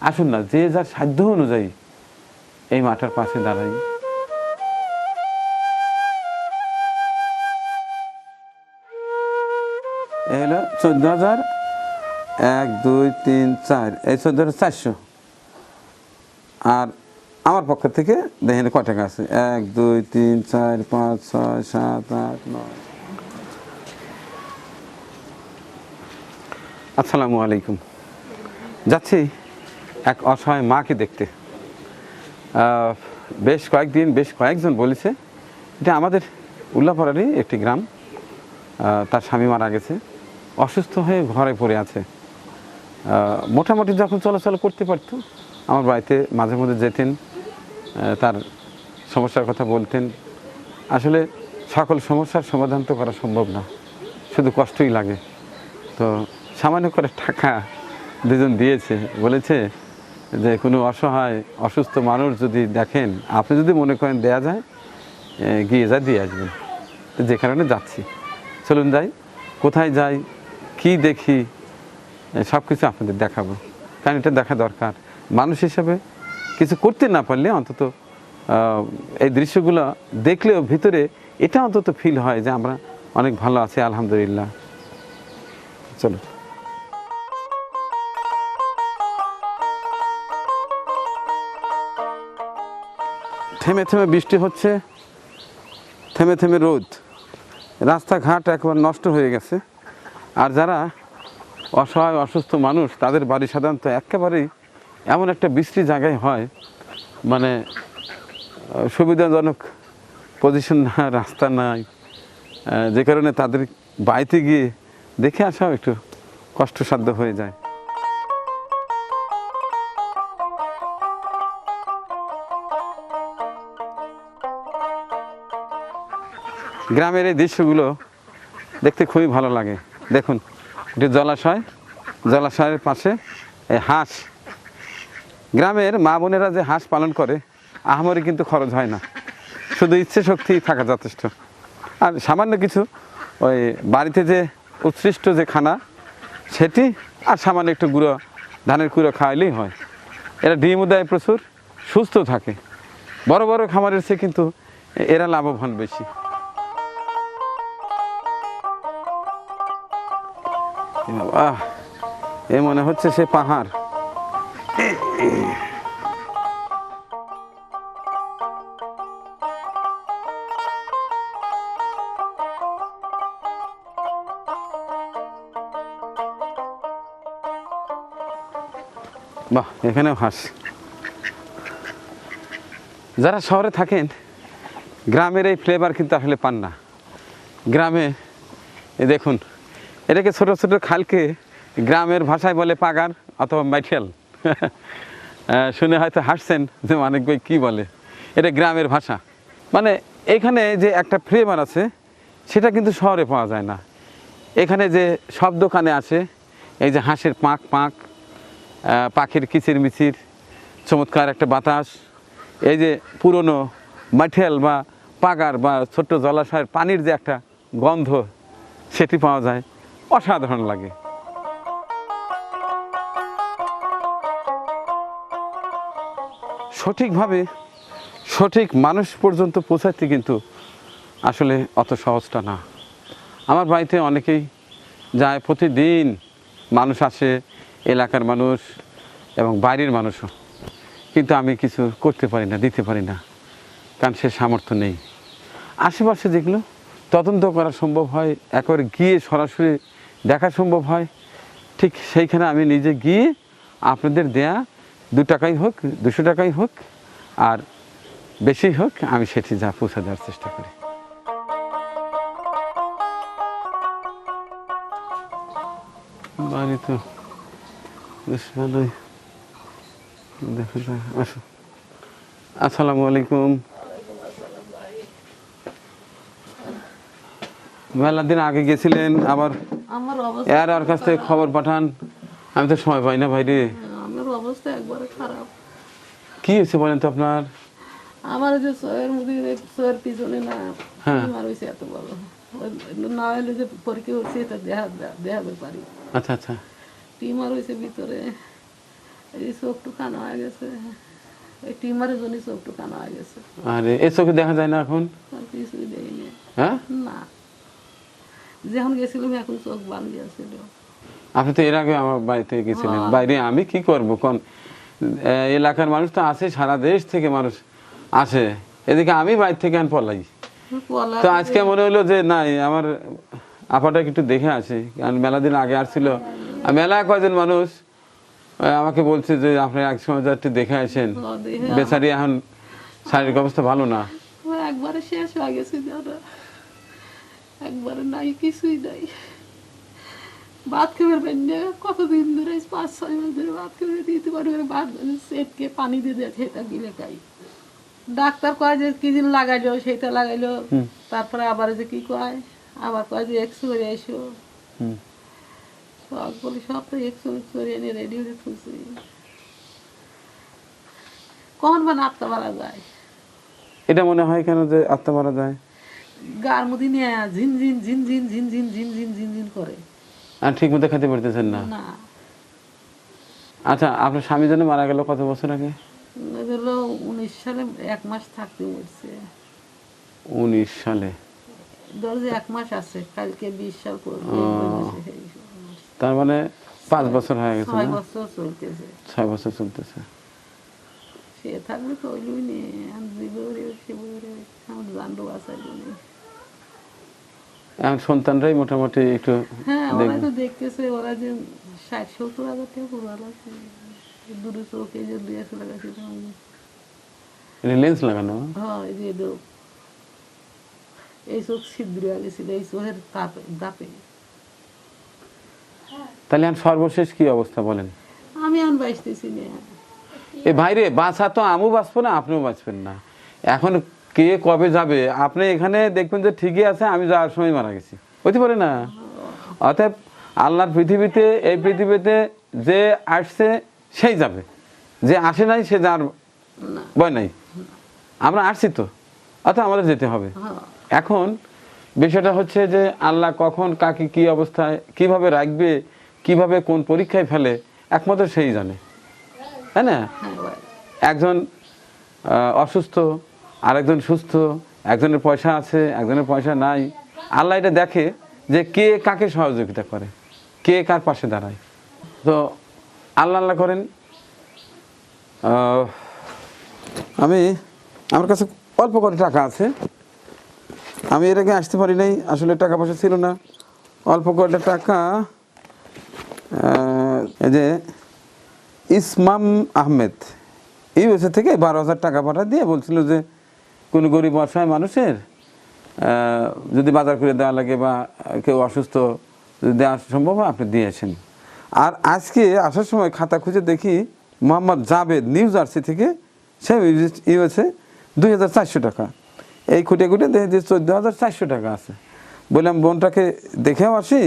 আসুন না, যে যার সাধ্য অনুযায়ী এই মাঠের পাশে দাঁড়াই। এই হলো চোদ্দ হাজার এক, দুই, তিন, চার। এই চোদ্দ হাজার চারশো। আর আমার পক্ষ থেকে দেখেন কয় টাকা আছে? এক, দুই, তিন, চার, পাঁচ, ছয়, সাত, আট, নয়। আসসালামু আলাইকুম। যাচ্ছি? এক অসহায় মাকে দেখতে। বেশ কয়েকদিন, বেশ কয়েকজন বলেছে এটা আমাদের উল্লাপাড়ারই একটি গ্রাম তার স্বামী মারা গেছে, অসুস্থ হয়ে ঘরে পড়ে আছে। মোটামুটি যখন চলাচল করতে পারত, আমার বাড়িতে মাঝে মধ্যে যেতেন তার সমস্যার কথা বলতেন। আসলে সকল সমস্যার সমাধান তো করা সম্ভব না, শুধু কষ্টই লাগে। তো সামান্য করে টাকা দুজন দিয়েছে, বলেছে যে কোনো অসহায়, অসুস্থ মানুষ যদি দেখেন, আপনি যদি মনে করেন দেয়া যায় গিয়ে যা দিয়ে আসবেন। যে কারণে যাচ্ছি। চলুন যাই, কোথায় যাই, কি দেখি সব কিছু আপনাদের দেখাবো। কারণ এটা দেখা দরকার। মানুষ হিসাবে কিছু করতে না পারলে অন্তত এই দৃশ্যগুলো দেখলেও ভিতরে এটা অন্তত ফিল হয় যে আমরা অনেক ভালো আছি, আলহামদুলিল্লাহ। চলো থেমে থেমে বৃষ্টি হচ্ছে, থেমে থেমে রোদ। রাস্তাঘাট একবার নষ্ট হয়ে গেছে। আর যারা অসহায়, অসুস্থ মানুষ, তাদের বাড়ি সাধারণত একেবারেই এমন একটা বৃষ্টি জায়গায় হয়। মানে সুবিধাজনক পজিশন না, রাস্তা নাই। যে কারণে তাদের বাড়িতে গিয়ে দেখে আসাও একটু কষ্টসাধ্য হয়ে যায়। গ্রামের এই দৃশ্যগুলো দেখতে খুবই ভালো লাগে। দেখুন, একটি জলাশয়, জলাশয়ের পাশে এই হাঁস। গ্রামের মা বোনেরা যে হাঁস পালন করে, আহামরি কিন্তু খরচ হয় না। শুধু ইচ্ছে শক্তি থাকা যথেষ্ট। আর সামান্য কিছু ওই বাড়িতে যে উৎসৃষ্ট যে খানা, সেটি আর সামান্য একটু গুঁড়ো, ধানের কুড়ো খাওয়াইলেই হয়। এরা ডিমও দেয় প্রচুর, সুস্থ থাকে। বড় বড় খামারের চেয়ে কিন্তু এরা লাভবান বেশি। আহ এ মনে হচ্ছে সে পাহাড়। বাহ, এখানেও হাঁস। যারা শহরে থাকেন, গ্রামের এই ফ্লেভার কিন্তু আসলে পান না। গ্রামে দেখুন এটাকে ছোট ছোট খালকে গ্রামের ভাষায় বলে পাগার অথবা মাইঠেল। শুনে হয়তো হাসছেন যে অনেক ভাই কী বলে। এটা গ্রামের ভাষা। মানে এখানে যে একটা ফ্লেভার আছে, সেটা কিন্তু শহরে পাওয়া যায় না। এখানে যে সব দোকানে আছে এই যে হাঁসের পাঁক পাঁক পাখির কিচির মিচির, চমৎকার একটা বাতাস, এই যে পুরনো মাঠেল বা পাগার বা ছোট্ট জলাশয়ের পানির যে একটা গন্ধ, সেটি পাওয়া যায়। অসাধারণ লাগে। সঠিকভাবে সঠিক মানুষ পর্যন্ত পৌঁছাতে কিন্তু আসলে অত সহজটা না। আমার বাড়িতে অনেকেই যায়, প্রতিদিন মানুষ আসে, এলাকার মানুষ এবং বাইরের মানুষও। কিন্তু আমি কিছু করতে পারি না, দিতে পারি না, কারণ সে সামর্থ্য নেই। আশেপাশে যেগুলো তদন্ত করা সম্ভব হয়, একবার গিয়ে সরাসরি দেখা সম্ভব হয়। ঠিক সেইখানে আমি নিজে গিয়ে আপনাদের দেয়া দু টাকাই হোক, দুশো টাকাই হোক, আর বেশি হোক, আমি সেটি যা পৌঁছে দেওয়ার চেষ্টা করি। বাড়ি তো বেশ ভালোই। দেখা আসো আসসালামু আলাইকুম। মেলা দিন আগে গেছিলেন আবার আমার অবস্থা এর আর কাছ থেকে খবর পাঠান। আমি তো সময় পাই না ভাই রে আমার অবস্থা একবারে খারাপ। কি হয়েছে বলেন তো আপনার? আমার যে শোয়ের মধ্যে শোয়ের পিছনে না হ্যাঁ। টিমার হয়েছে এত বড়। না হলে যে পরীক্ষা হচ্ছে এটা দেখা দেখাতে পারি। আচ্ছা আচ্ছা। টিমার হয়েছে ভিতরে। এই চোখটু কানা হয়ে গেছে। এই টিমারের জন্য চোখটু কানা হয়ে গেছে। আরে এ চোখে দেখা যায় না এখন? কিছুই দেয়নি হ্যাঁ? না। যখন গেছিলাম এখন চোখ বান গিয়েছিল আপনি তো এর আগে আমার বাড়িতে গেছিলেন। বাইরে আমি কি করব? কোন এলাকার মানুষ তো আছে সারা দেশ থেকে মানুষ আসে। এদিকে আমি বাইরে থেকে আন পলাই। তো আজকে মনে হলো যে নাই আমার আপাটাকে একটু দেখে আসি। কারণ মেলা দিন আগে আসছিল। মেলা কয়জন মানুষ? আমাকে বলছে যে আপনি এক সময় একটু দেখে আসেন। ও বেচারি এখন শারীরিক অবস্থা ভালো না। একবারে শেষ হয়ে গেছে দাদা। একবারে নাই কিছুই নাই। ভাত খেয়ে বেঁধে কতদিন ধরে পাঁচ ছয় মাস ধরে ভাত খেয়ে দিতে পারবে ভাত সেটকে পানি দিয়ে দেয় সেটা গিলে খাই ডাক্তার কয় যে কি দিন লাগাইলো সেটা লাগাইলো। তারপরে আবার যে কি কয় আবার কয় যে এক্স করে এসো সব বলি সব তো এক্স করে এনে রেডি হয়ে খুঁজছি কখন বা নাপতে পারা যায়? এটা মনে হয় কেন যে আত্মা মারা যায়? গার মধ্যে নিয়ে ঝিন ঝিন ঝিন ঝিন ঝিন ঝিন ঝিন ঝিন ঝিন ঝিন করে। আর ঠিক মতো খেতে পারতেছেন না? না। আচ্ছা আপনার স্বামী জন্য মারা গেল কত বছর আগে? এগুলো উনিশ সালে এক মাস থাকতে বলছে। উনিশ সালে? ধরো যে এক মাস আছে কালকে বিশ সাল করবে তার মানে পাঁচ বছর হয়ে গেছে ছয় বছর চলতেছে। ছয় বছর চলতেছে। এখন e um ah, সন্তানরাই মোটামুটি একটু হ্যাঁ ওরা তো দেখতেছে ওরা যে ষাট সত্তর হাজার পুরো আছে। দূরে চোখে যে দুই একশো টাকা ছিল। লেন্স লাগানো? হ্যাঁ এই যে এই চোখ ছিদ্র এই চোখের তাপে দাপে। তাহলে আর সর্বশেষ কি অবস্থা বলেন? আমি আন বাইসতেছি না। এ ভাইরে বাঁচা তো আমিও বাঁচবো না, আপনিও বাঁচবেন না। এখন কে কবে যাবে? আপনি এখানে দেখবেন যে ঠিকই আছে, আমি যাওয়ার সময় মারা গেছি। হতে পারে না? অতএব আল্লাহর পৃথিবীতে, এই পৃথিবীতে যে আসছে, সেই যাবে। যে আসে নাই, সে যার ভয় নাই। আমরা আসছি তো অর্থাৎ আমাদের যেতে হবে। এখন বিষয়টা হচ্ছে যে আল্লাহ কখন, কাকে কি অবস্থায়, কীভাবে রাখবে, কীভাবে কোন পরীক্ষায় ফেলে, একমাত্র সেই জানে। তাই না? একজন অসুস্থ, আরেকজন সুস্থ, একজনের পয়সা আছে, একজনের পয়সা নাই। আল্লাহ এটা দেখে যে কে কাকে সহযোগিতা করে, কে কার পাশে দাঁড়ায়। তো আল্লাহ আল্লাহ করেন। আমি, আমার কাছে অল্প করে টাকা আছে। আমি এর আগে আসতে পারি নাই, আসলে টাকা পয়সা ছিল না। অল্প কয়টা টাকা এই যে ইসমাম আহমেদ। ইউএসএ থেকে বারো হাজার টাকা পাঠা দিয়ে বলছিল যে, কোনো গরিব অসহায় মানুষের যদি বাজার করে দেওয়া লাগে বা কেউ অসুস্থ যদি দেওয়া সম্ভব হয়, আপনি দিয়েছেন আর আজকে আসার সময় খাতা খুঁজে দেখি মোহাম্মদ জাভেদ, নিউ জার্সি থেকে, সে ইউএসএ দুই হাজার চারশো টাকা। এই খুঁটে খুঁটে দেখে যে চোদ্দ হাজার চারশো টাকা আছে। বললাম, বোনটাকে দেখেও আসি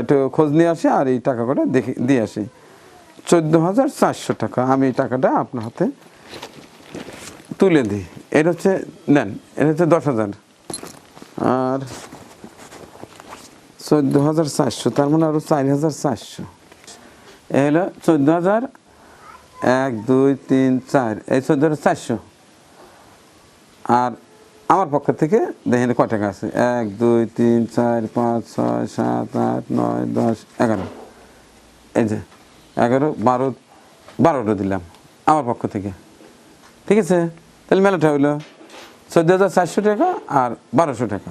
একটু খোঁজ নিয়ে আসি আর এই টাকা করে দেখে, দিয়ে আসি। চোদ্দ হাজার চারশো টাকা। আমি এই টাকাটা আপনার হাতে তুলে দিই। এটা হচ্ছে, নেন, এটা হচ্ছে দশ হাজার। আর চোদ্দ হাজার চারশো, তার মানে আরও চার হাজার চারশো। এ হলো চোদ্দ হাজার এক, দুই, তিন, চার। এই চোদ্দ হাজার চারশো। আর আমার পক্ষ থেকে দেখেন কয় টাকা আছে? এক, দুই, তিন, চার, পাঁচ, ছয়, সাত, আট, নয়, দশ, এগারো। এই যে এগারো, বারো, বারোটা দিলাম আমার পক্ষ থেকে। ঠিক আছে? তাহলে মেলাটা হইল চোদ্দ হাজার চারশো টাকা আর বারোশো টাকা।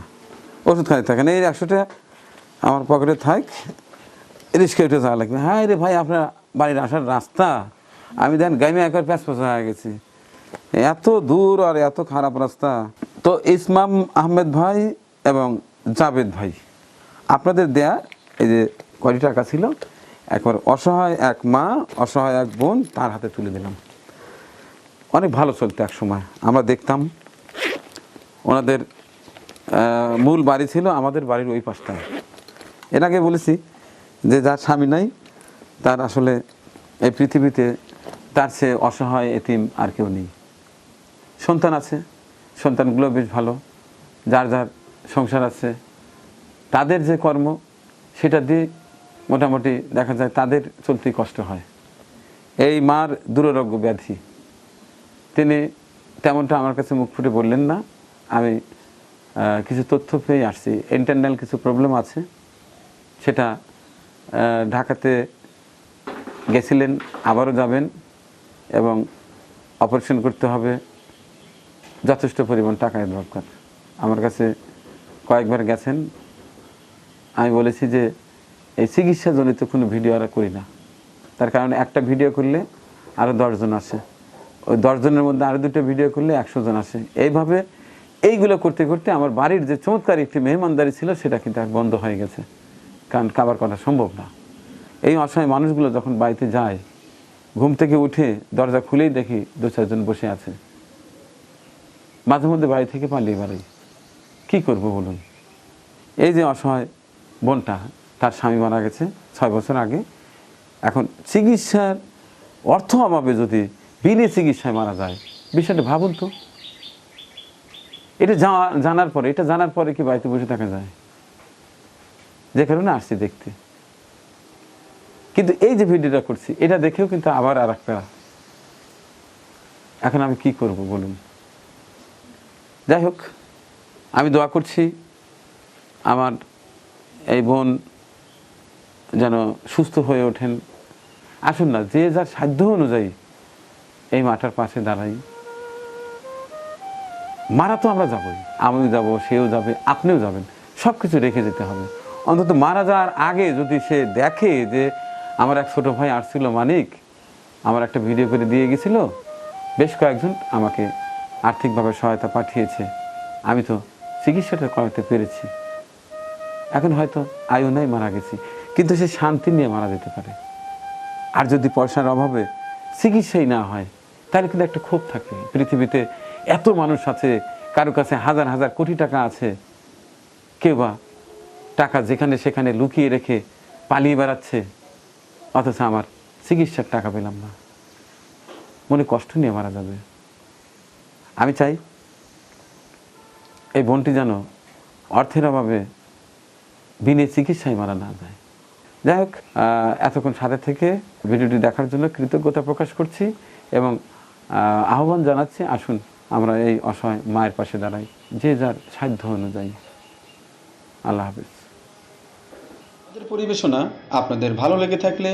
ওষুধ খাই থাকেন, এই একশো টাকা আমার পকেটে থাক। রিক্সা উঠে যাওয়া লাগবে। হ্যাঁ রে ভাই, আপনার বাড়ির আসার রাস্তা। আমি দেখেন গাইমে একবার প্যাঁচ পচা হয়ে গেছি। এত দূর আর এত খারাপ রাস্তা। তো ইসমাম আহমেদ ভাই এবং জাভেদ ভাই, আপনাদের দেয়া এই যে কয়টি টাকা ছিল? একবার অসহায় এক মা, অসহায় এক বোন তার হাতে তুলে দিলাম। অনেক ভালো চলতো এক সময়। আমরা দেখতাম ওনাদের মূল বাড়ি ছিল আমাদের বাড়ির ওই পাশটায়। এর আগে বলেছি যে যার স্বামী নাই, তার আসলে এই পৃথিবীতে তার সে অসহায় এতিম আর কেউ নেই। সন্তান আছে, সন্তানগুলো বেশ ভালো, যার যার সংসার আছে, তাদের যে কর্ম, সেটা দিয়ে মোটামুটি দেখা যায় তাদের চলতেই কষ্ট হয়। এই মার দুরারোগ্য ব্যাধি। তিনি তেমনটা আমার কাছে মুখ ফুটে বললেন না। আমি কিছু তথ্য পেয়ে আসছি। ইন্টারনাল কিছু প্রবলেম আছে। সেটা ঢাকাতে গেছিলেন, আবারও যাবেন এবং অপারেশন করতে হবে। যথেষ্ট পরিমাণ টাকা দরকার আমার কাছে কয়েকবার গেছেন। আমি বলেছি যে এই চিকিৎসাজনিত কোনো ভিডিও আর করি না। তার কারণে একটা ভিডিও করলে আরও দশজন আসে। ওই দশজনের মধ্যে আরও দুটো ভিডিও করলে একশো জন আসে। এইভাবে এইগুলো করতে করতে আমার বাড়ির যে চমৎকার একটি মেহমানদারি ছিল, সেটা কিন্তু বন্ধ হয়ে গেছে। কারণ কাবার করা সম্ভব না। এই অসহায় মানুষগুলো যখন বাড়িতে যায়, ঘুম থেকে উঠে দরজা খুলেই দেখি দু চারজন বসে আছে। মাঝে মধ্যে বাড়ি থেকে পালিয়ে বেড়াই। কী করব বলুন? এই যে অসহায় বোনটা তার স্বামী মারা গেছে ছয় বছর আগে। এখন চিকিৎসার অর্থ অভাবে যদি বিনে চিকিৎসায় মারা যায়, বিষয়টা ভাবুন তো। এটা জানার পরে, এটা জানার পরে কি বাড়িতে বসে থাকা যায়? যে কারণে আসছি দেখতে। কিন্তু এই যে ভিডিওটা করছি, এটা দেখেও কিন্তু আবার আর একটা এখন আমি কি করব বলুন? যাই হোক, আমি দোয়া করছি। আমার এই বোন যেন সুস্থ হয়ে ওঠেন। আসুন না, যে যার সাধ্য অনুযায়ী এই মাটার পাশে দাঁড়াই। মারা তো আমরা যাবই আমিও যাব, সেও যাবে, আপনিও যাবেন সব কিছু রেখে যেতে হবে। অন্তত মারা যাওয়ার আগে যদি সে দেখে যে আমার এক ছোটো ভাই আসছিল মানিক, আমার একটা ভিডিও করে দিয়ে গেছিল, বেশ কয়েকজন আমাকে আর্থিকভাবে সহায়তা পাঠিয়েছে। আমি তো চিকিৎসাটা করাতে পেরেছি। এখন হয়তো আয়ু নাই, মারা গেছি। কিন্তু সে শান্তি নিয়ে মারা যেতে পারে। আর যদি পয়সার অভাবে চিকিৎসাই না হয়, তাহলে কিন্তু একটা ক্ষোভ থাকে। পৃথিবীতে এত মানুষ আছে, কারও কাছে হাজার হাজার কোটি টাকা আছে, কেউ বা টাকা যেখানে সেখানে লুকিয়ে রেখে পালিয়ে বেড়াচ্ছে, অথচ আমার চিকিৎসার টাকা পেলাম না। মনে কষ্ট নিয়ে মারা যাবে। আমি চাই এই বোনটি যেন অর্থের অভাবে বিনে চিকিৎসায় মারা না যায়। যাই হোক এতক্ষণ সাথে থেকে ভিডিওটি দেখার জন্য কৃতজ্ঞতা প্রকাশ করছি এবং আহ্বান জানাচ্ছি, আসুন আমরা এই অসহায় মায়ের পাশে দাঁড়াই, যে যার সাধ্য অনুযায়ী। আল্লাহ হাফিজ। আমাদের পরিবেশনা আপনাদের ভালো লেগে থাকলে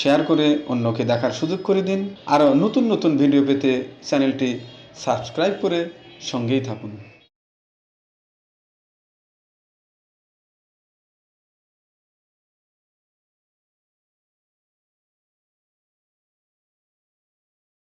শেয়ার করে অন্যকে দেখার সুযোগ করে দিন। আরও নতুন নতুন ভিডিও পেতে চ্যানেলটি সাবস্ক্রাইব করে সঙ্গেই থাকুন।